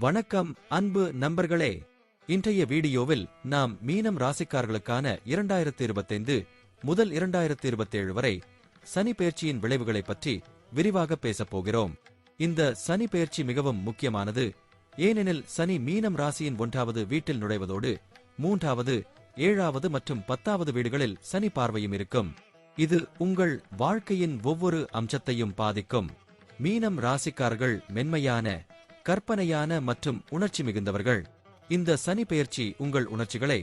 வணக்கம் அன்பு நண்பர்களே. இன்றைய வீடியோவில் நாம் மீனம் ராசிக்காரர்களுக்கான இரண்டாயிரத்தி இருபத்தைந்து முதல் இரண்டாயிரத்தி இருபத்தேழு வரை சனி பெயர்ச்சியின் விளைவுகளைப் பற்றி விரிவாக பேசப் போகிறோம். இந்த சனி பெயர்ச்சி மிகவும் முக்கியமானது. ஏனெனில் சனி மீனம் ராசியின் ஒன்றாவது வீட்டில் நுழைவதோடு மூன்றாவது ஏழாவது மற்றும் பத்தாவது வீடுகளில் சனி பார்வையும் இருக்கும். இது உங்கள் வாழ்க்கையின் ஒவ்வொரு அம்சத்தையும் பாதிக்கும். மீனம் ராசிக்காரர்கள் மென்மையான கற்பனையான மற்றும் உணர்ச்சி மிகுந்தவர்கள். இந்த சனி பெயர்ச்சி உங்கள் உணர்ச்சிகளை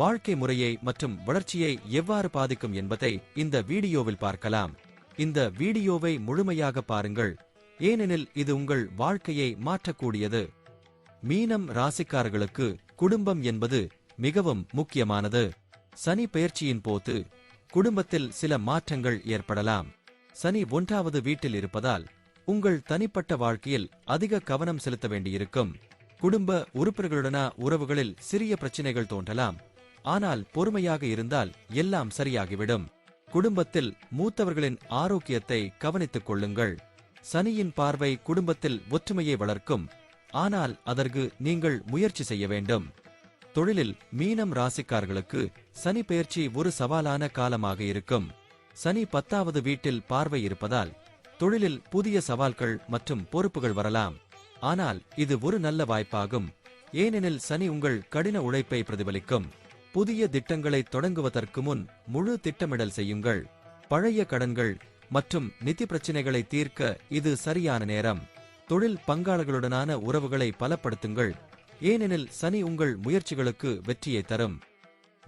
வாழ்க்கை முறையை மற்றும் வளர்ச்சியை எவ்வாறு பாதிக்கும் என்பதை இந்த வீடியோவில் பார்க்கலாம். இந்த வீடியோவை முழுமையாக பாருங்கள். ஏனெனில் இது உங்கள் வாழ்க்கையை மாற்றக்கூடியது. மீனம் ராசிக்காரர்களுக்கு குடும்பம் என்பது மிகவும் முக்கியமானது. சனி பெயர்ச்சியின் போது குடும்பத்தில் சில மாற்றங்கள் ஏற்படலாம். சனி ஒன்றாவது வீட்டில் இருப்பதால் உங்கள் தனிப்பட்ட வாழ்க்கையில் அதிக கவனம் செலுத்த வேண்டியிருக்கும். குடும்ப உறுப்பினர்களுடன உறவுகளில் சிறிய பிரச்சனைகள் தோன்றலாம். ஆனால் பொறுமையாக இருந்தால் எல்லாம் சரியாகிவிடும். குடும்பத்தில் மூத்தவர்களின் ஆரோக்கியத்தை கவனித்துக் கொள்ளுங்கள். சனியின் பார்வை குடும்பத்தில் ஒற்றுமையை வளர்க்கும். ஆனால் அதற்கு நீங்கள் முயற்சி செய்ய வேண்டும். தொழிலில் மீனம் ராசிக்காரர்களுக்கு சனி பெயர்ச்சி ஒரு சவாலான காலமாக இருக்கும். சனி பத்தாவது வீட்டில் பார்வை இருப்பதால் தொழிலில் புதிய சவால்கள் மற்றும் பொறுப்புகள் வரலாம். ஆனால் இது ஒரு நல்ல வாய்ப்பாகும். ஏனெனில் சனி உங்கள் கடின உழைப்பை பிரதிபலிக்கும். புதிய திட்டங்களை தொடங்குவதற்கு முன் முழு திட்டமிடல் செய்யுங்கள். பழைய கடன்கள் மற்றும் நிதி பிரச்சினைகளை தீர்க்க இது சரியான நேரம். தொழில் பங்காளர்களுடனான உறவுகளை பலப்படுத்துங்கள். ஏனெனில் சனி உங்கள் முயற்சிகளுக்கு வெற்றியை தரும்.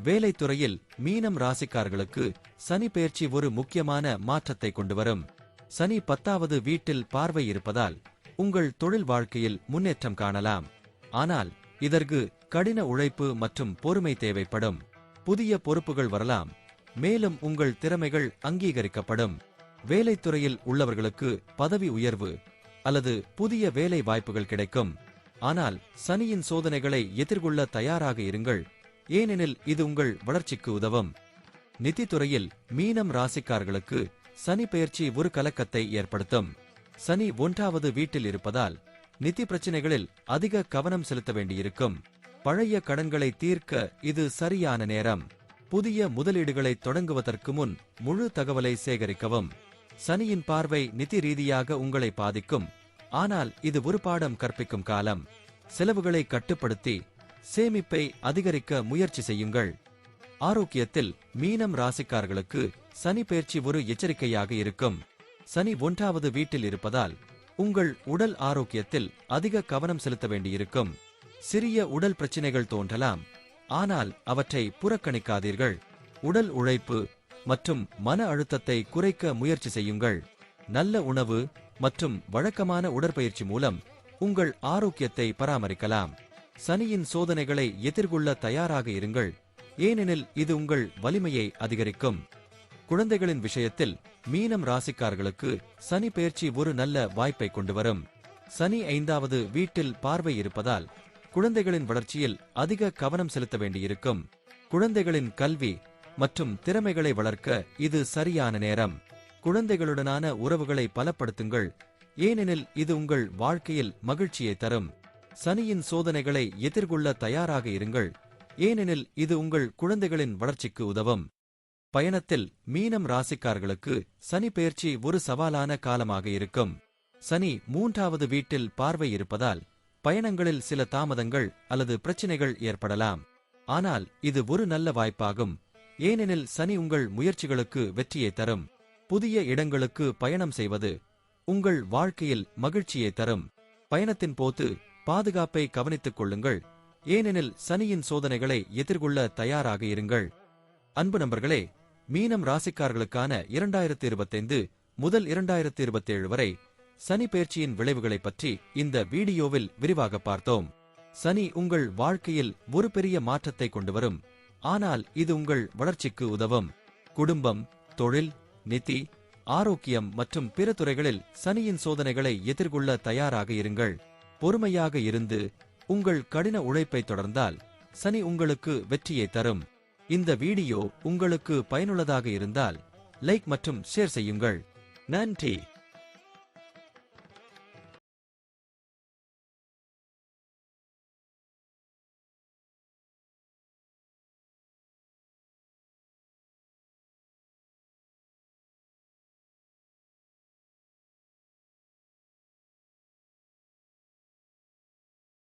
வேலைத்துறையில் மீனம் ராசிக்காரர்களுக்கு சனி பெயர்ச்சி ஒரு முக்கியமான மாற்றத்தை கொண்டு வரும். சனி பத்தாவது வீட்டில் பார்வை இருப்பதால் உங்கள் தொழில் வாழ்க்கையில் முன்னேற்றம் காணலாம். ஆனால் இதற்கு கடின உழைப்பு மற்றும் பொறுமை தேவைப்படும். புதிய பொறுப்புகள் வரலாம். மேலும் உங்கள் திறமைகள் அங்கீகரிக்கப்படும். வேலைத்துறையில் உள்ளவர்களுக்கு பதவி உயர்வு அல்லது புதிய வேலை வாய்ப்புகள் கிடைக்கும். ஆனால் சனியின் சோதனைகளை எதிர்கொள்ள தயாராக இருங்கள். ஏனெனில் இது உங்கள் வளர்ச்சிக்கு உதவும். நிதித்துறையில் மீனம் ராசிக்கார்களுக்கு சனி பெயர்ச்சி ஒரு கலக்கத்தை ஏற்படுத்தும். சனி ஒன்றாவது வீட்டில் இருப்பதால் நிதி பிரச்சினைகளில் அதிக கவனம் செலுத்த வேண்டியிருக்கும். பழைய கடன்களை தீர்க்க இது சரியான நேரம். புதிய முதலீடுகளை தொடங்குவதற்கு முன் முழு தகவலை சேகரிக்கவும். சனியின் பார்வை நிதி ரீதியாக உங்களை பாதிக்கும். ஆனால் இது ஒரு பாடம் கற்பிக்கும் காலம். செலவுகளை கட்டுப்படுத்தி சேமிப்பை அதிகரிக்க முயற்சி செய்யுங்கள். ஆரோக்கியத்தில் மீனம் ராசிக்கார்களுக்கு சனி பயிற்சி ஒரு எச்சரிக்கையாக இருக்கும். சனி ஒன்றாவது வீட்டில் இருப்பதால் உங்கள் உடல் ஆரோக்கியத்தில் அதிக கவனம் செலுத்த வேண்டியிருக்கும். சிறிய உடல் பிரச்சினைகள் தோன்றலாம். ஆனால் அவற்றை புறக்கணிக்காதீர்கள். உடல் உழைப்பு மற்றும் மன அழுத்தத்தை குறைக்க முயற்சி செய்யுங்கள். நல்ல உணவு மற்றும் வழக்கமான உடற்பயிற்சி மூலம் உங்கள் ஆரோக்கியத்தை பராமரிக்கலாம். சனியின் சோதனைகளை எதிர்கொள்ள தயாராக இருங்கள். ஏனெனில் இது உங்கள் வலிமையை அதிகரிக்கும். குழந்தைகளின் விஷயத்தில் மீனம் ராசிக்கார்களுக்கு சனி பெயர்ச்சி ஒரு நல்ல வாய்ப்பை கொண்டு வரும் சனி ஐந்தாவது வீட்டில் பார்வை இருப்பதால் குழந்தைகளின் வளர்ச்சியில் அதிக கவனம் செலுத்த வேண்டியிருக்கும். குழந்தைகளின் கல்வி மற்றும் திறமைகளை வளர்க்க இது சரியான நேரம். குழந்தைகளுடனான உறவுகளை பலப்படுத்துங்கள். ஏனெனில் இது உங்கள் வாழ்க்கையில் மகிழ்ச்சியை தரும். சனியின் சோதனைகளை எதிர்கொள்ள தயாராக இருங்கள். ஏனெனில் இது உங்கள் குழந்தைகளின் வளர்ச்சிக்கு உதவும். பயணத்தில் மீனம் ராசிக்கார்களுக்கு சனி பெயர்ச்சி ஒரு சவாலான காலமாக இருக்கும். சனி மூன்றாவது வீட்டில் பார்வை இருப்பதால் பயணங்களில் சில தாமதங்கள் அல்லது பிரச்சினைகள் ஏற்படலாம். ஆனால் இது ஒரு நல்ல வாய்ப்பாகும். ஏனெனில் சனி உங்கள் முயற்சிகளுக்கு வெற்றியை தரும். புதிய இடங்களுக்கு பயணம் செய்வது உங்கள் வாழ்க்கையில் மகிழ்ச்சியை தரும். பயணத்தின் போது பாதுகாப்பை கவனித்துக் கொள்ளுங்கள். ஏனெனில் சனியின் சோதனைகளை எதிர்கொள்ள தயாராக இருங்கள். அன்பு நண்பர்களே மீனம் ராசிக்காரர்களுக்கான இரண்டாயிரத்தி இருபத்தைந்து முதல் இரண்டாயிரத்தி இருபத்தேழு வரை சனி பெயர்ச்சியின் விளைவுகளைப் பற்றி இந்த வீடியோவில் விரிவாக பார்த்தோம். சனி உங்கள் வாழ்க்கையில் ஒரு பெரிய மாற்றத்தை கொண்டு வரும். ஆனால் இது உங்கள் வளர்ச்சிக்கு உதவும். குடும்பம் தொழில் நிதி ஆரோக்கியம் மற்றும் பிற துறைகளில் சனியின் சோதனைகளை எதிர்கொள்ள தயாராக இருங்கள். பொறுமையாக இருந்து உங்கள் கடின உழைப்பை தொடர்ந்தால் சனி உங்களுக்கு வெற்றியை தரும். இந்த வீடியோ உங்களுக்கு பயனுள்ளதாக இருந்தால் லைக் மற்றும் ஷேர் செய்யுங்கள். நன்றி.